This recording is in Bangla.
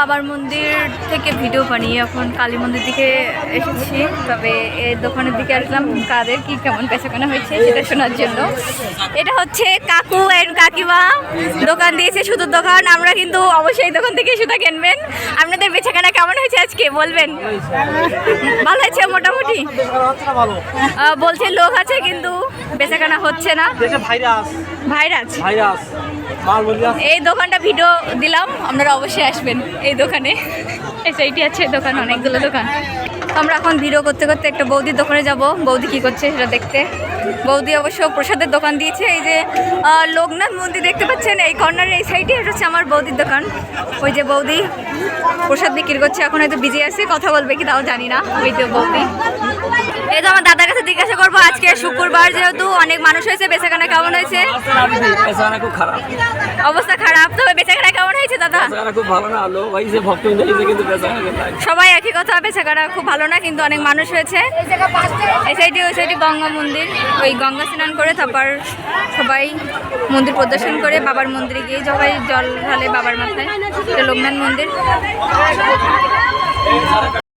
বাবার মন্দির থেকে ভিডিও বানিয়ে এখন কালী মন্দির দিকে এসেছি। তবে এই দোকানের দিকে আসলাম, কাদের কি কেমন বেচাকেনা হয়েছে সেটা শোনার জন্য। এটা হচ্ছে কাকু এন্ড কাকিমা। দোকান দিয়েছে সুতোর দোকান, আমরা কিন্তু অবশ্যই দোকান থেকে সুতা কিনবেন। আপনাদের বেচাকেনা কেমন হয়েছে আজকে বলবেন? ভালো হয়েছে মোটামুটি? আহ, বলছে লোক আছে কিন্তু বেচাকেনা হচ্ছে না। ভাইরাস। ভাইরাস? ভাইরাস। এই দোকানটা ভিডিও দিলাম আপনারা অবশ্যই আসবেন এই দোকানে। এই সাইডে আছে দোকান অনেকগুলো দোকান। আমরা এখন ভিডিও করতে করতে একটা বৌদির দোকানে যাব। বৌদি কি করছে সেটা দেখতে। বৌদি অবশ্য প্রসাদের দোকান দিয়েছে এই যে লোকনাথ মন্দির দেখতে পাচ্ছেন এই কর্নারের এই সাইডে এটা হচ্ছে আমার বৌদির দোকান। ওই যে বৌদি প্রসাদ বিক্রি করছে এখন হয়তো বিজি আছে কথা বলবে কি তাও জানি না ওই তো বৌদি। এই তো আমার দাদার কাছে জিজ্ঞাসা করব, আজকে শুক্রবার যেহেতু অনেক মানুষ হয়েছে, বেচাকেনা কেমন হয়েছে? খুব খারাপ অবস্থা খারাপ তবে বেচাকেনা কেমন হয়েছে, দাদা? খুব ভালো না হয়েছে কিন্তু সবাই একই কথা বেচাকাটা খুব ভালো না, কিন্তু অনেক মানুষ হয়েছে। এই সাইডে, ওই সাইডে গঙ্গা মন্দির, ওই গঙ্গা স্নান করে তারপর সবাই মন্দির প্রদর্শন করে, বাবার মন্দিরে গিয়ে সবাই জল ঢালে বাবার মাথায় লোকনাথ মন্দির।